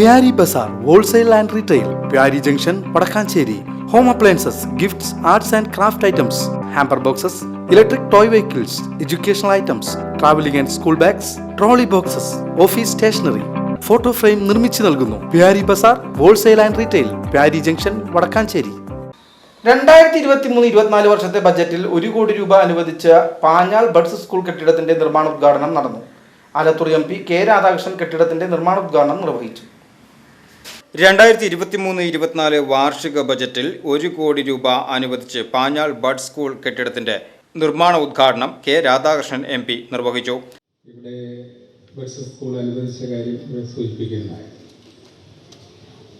Pyari Bazar wholesale and retail Pyari junction Vadakkanchery. Home appliances gifts arts and craft items hamper boxes electric toy vehicles educational items travelling and school bags trolley boxes office stationery photo frame നിർമ്മിച്ചു നൽകുന്നു. Pyari Bazar wholesale and retail Pyari junction Vadakkanchery. രണ്ടായിരത്തി ഇരുപത്തി മൂന്ന് ഇരുപത്തിനാല് വർഷത്തെ ബജറ്റിൽ ഒരു കോടി രൂപ അനുവദിച്ച പാഞ്ഞാൽ ബഡ്സ് സ്കൂൾ കെട്ടിടത്തിന്റെ നിർമ്മാണ ഉദ്ഘാടനം നടന്നു. Alathur M P K Radhakrishnan കെട്ടിടത്തിന്റെ നിർമ്മാണ ഉദ്ഘാടനം നിർവഹിച്ചു. രണ്ടായിരത്തി ഇരുപത്തിമൂന്ന് ഇരുപത്തിനാല് വാർഷിക ബജറ്റിൽ ഒരു കോടി രൂപ അനുവദിച്ച് പാഞ്ഞാൾ ബഡ് സ്കൂൾ കെട്ടിടത്തിന്റെ നിർമ്മാണ ഉദ്ഘാടനം കെ രാധാകൃഷ്ണൻ എം പി നിർവഹിച്ചു. ഇവിടെ ബഡ്സ് സ്കൂൾ അനുവദിച്ച കാര്യം സൂചിപ്പിക്കുന്നതായി.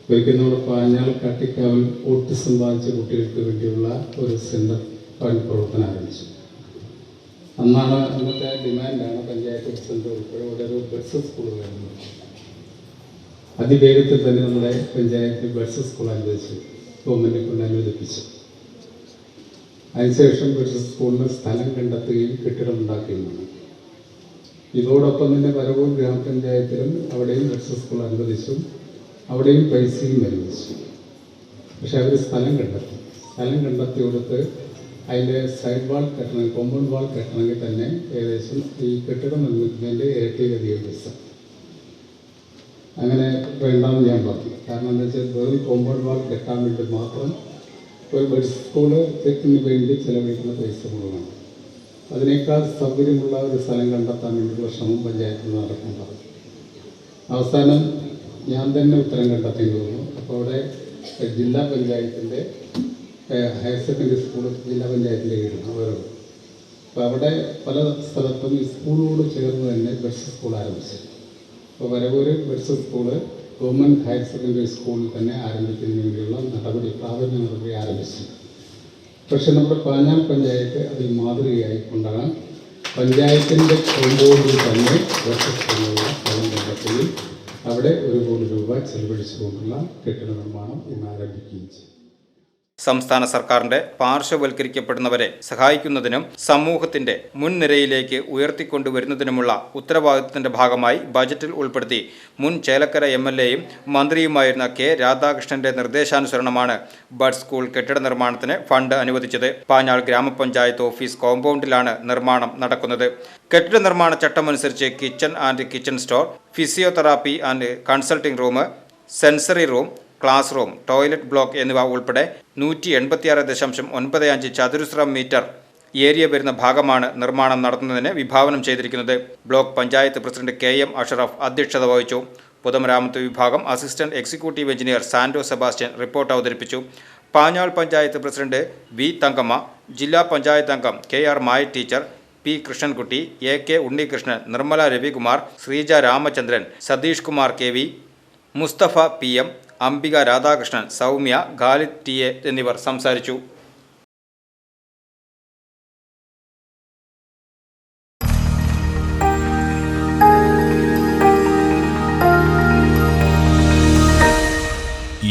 ഒരിക്കൽ നമ്മുടെ പാഞ്ഞാൾ കാട്ടിക്കാവിൽ വോട്ട് സമ്പാദിച്ച കുട്ടികൾക്ക് വേണ്ടിയുള്ള ഒരു സെന്റർ പ്രവർത്തനം ആരംഭിച്ചു. അന്നാണ് അന്നത്തെ ഡിമാൻഡാണ് പഞ്ചായത്ത് പ്രസിഡന്റ് ഉൾപ്പെടെ ഓരോ ബഡ്സ് വരുന്നത് അതിവേഗത്തിൽ തന്നെ നമ്മുടെ പഞ്ചായത്ത് ബഡ്സ് സ്കൂൾ അനുവദിച്ചു. ഗവൺമെന്റ് കൊണ്ട് അനുവദിപ്പിച്ചു. അതിനുശേഷം ബഡ്സ് സ്കൂളിന് സ്ഥലം കണ്ടെത്തുകയും കെട്ടിടം ഉണ്ടാക്കുകയും വേണം ഇതോടൊപ്പം തന്നെ വരവൂർ ഗ്രാമപഞ്ചായത്തിലും അവിടെയും ബഡ്സ് സ്കൂൾ അനുവദിച്ചു. അവിടെയും പൈസയും അനുവദിച്ചു. പക്ഷെ അവർ സ്ഥലം കണ്ടെത്തി. സ്ഥലം കണ്ടെത്തി കൊടുത്ത് അതിന്റെ സൈഡ് വാൾ കെട്ടണമെങ്കിൽ കോമ്പൗണ്ട് വാൾ കെട്ടണമെങ്കിൽ തന്നെ ഏകദേശം ഈ കെട്ടിടം നിർമ്മിക്കുന്നതിന്റെ ഇരട്ടിയിലധികം പൈസ. അങ്ങനെ വേണ്ടാന്ന് ഞാൻ പറഞ്ഞു കാരണം എന്താ വെച്ചാൽ വെറും കോമ്പൗണ്ട് വാൾ കെട്ടാൻ വേണ്ടി മാത്രം ഒരു ബഡ് സ്കൂൾ ചെക്കിന് വേണ്ടി ചിലവഴിക്കുന്ന പൈസ മുഴുവനാണ്. അതിനേക്കാൾ സൗകര്യമുള്ള ഒരു സ്ഥലം കണ്ടെത്താൻ വേണ്ടിയുള്ള ശ്രമം പഞ്ചായത്തിൽ നടക്കേണ്ടത് അവസാനം ഞാൻ തന്നെ ഉത്തരം കണ്ടെത്തേണ്ടി വന്നു. അപ്പോൾ അവിടെ ജില്ലാ പഞ്ചായത്തിന്റെ ഹയർ സെക്കൻഡറി സ്കൂൾ ജില്ലാ പഞ്ചായത്തിന്റെ അവരോട് അപ്പോൾ അവിടെ പല സ്ഥലത്തും ഈ സ്കൂളോട് ചേർന്ന് തന്നെ ബഡ്സ് സ്കൂൾ ആരംഭിച്ചു. അപ്പോൾ Varavoor buds school government higher secondary സ്കൂളിൽ തന്നെ ആരംഭിക്കുന്നതിന് വേണ്ടിയുള്ള നടപടി പ്രാഥമിക നടപടി ആരംഭിച്ചു. പക്ഷേ നമ്മുടെ പാഞ്ഞാൽ പഞ്ചായത്ത് അതിൽ മാതൃകയായി കൊണ്ടാണ് പഞ്ചായത്തിന്റെ കോമ്പൗണ്ടിൽ തന്നെ സ്കൂളിലുള്ള സ്ഥലം അവിടെ ഒരു കോടി രൂപ ചെലവഴിച്ചുകൊണ്ടുള്ള കെട്ടിട നിർമ്മാണം ഇന്ന് ആരംഭിക്കുകയും ചെയ്തു. സംസ്ഥാന സർക്കാരിന്റെ പാർശ്വവൽക്കരിക്കപ്പെടുന്നവരെ സഹായിക്കുന്നതിനും സമൂഹത്തിന്റെ മുൻനിരയിലേക്ക് ഉയർത്തിക്കൊണ്ടുവരുന്നതിനുമുള്ള ഉത്തരവാദിത്തത്തിന്റെ ഭാഗമായി ബജറ്റിൽ ഉൾപ്പെടുത്തി മുൻ ചേലക്കര എം എൽ എയും മന്ത്രിയുമായിരുന്ന കെ രാധാകൃഷ്ണന്റെ നിർദ്ദേശാനുസരണമാണ് ബഡ് സ്കൂൾ കെട്ടിട നിർമ്മാണത്തിന് ഫണ്ട് അനുവദിച്ചത്. പാഞ്ഞാൾ ഗ്രാമപഞ്ചായത്ത് ഓഫീസ് കോമ്പൗണ്ടിലാണ് നിർമ്മാണം നടക്കുന്നത്. കെട്ടിട നിർമ്മാണ ചട്ടമനുസരിച്ച് kitchen and kitchen store physiotherapy and consulting room sensory room class room toilet block എന്നിവ ഉൾപ്പെടെ നൂറ്റി എൺപത്തിയാറ് ദശാംശം ഒൻപത് അഞ്ച് ചതുരശ്ര മീറ്റർ ഏരിയ വരുന്ന ഭാഗമാണ് നിർമ്മാണം നടത്തുന്നതിന് വിഭാവനം ചെയ്തിരിക്കുന്നത്. Block panchayat president K M Ashraf അധ്യക്ഷത വഹിച്ചു. പൊതുമരാമത്ത് വിഭാഗം assistant executive engineer Santo Sebastian report അവതരിപ്പിച്ചു. പാഞ്ഞാൾ പഞ്ചായത്ത് പ്രസിഡന്റ് വി തങ്കമ്മ ജില്ലാ പഞ്ചായത്ത് അംഗം K R Maya teacher P Krishnankutty A K Unnikrishnan Nirmala Ravikumar Sreeja Ramachandran Satheesh Kumar K V Mustafa P M Ambika Radhakrishnan Soumya Khalid T. A. എന്നിവർ സംസാരിച്ചു.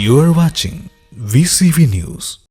You are watching VCV News.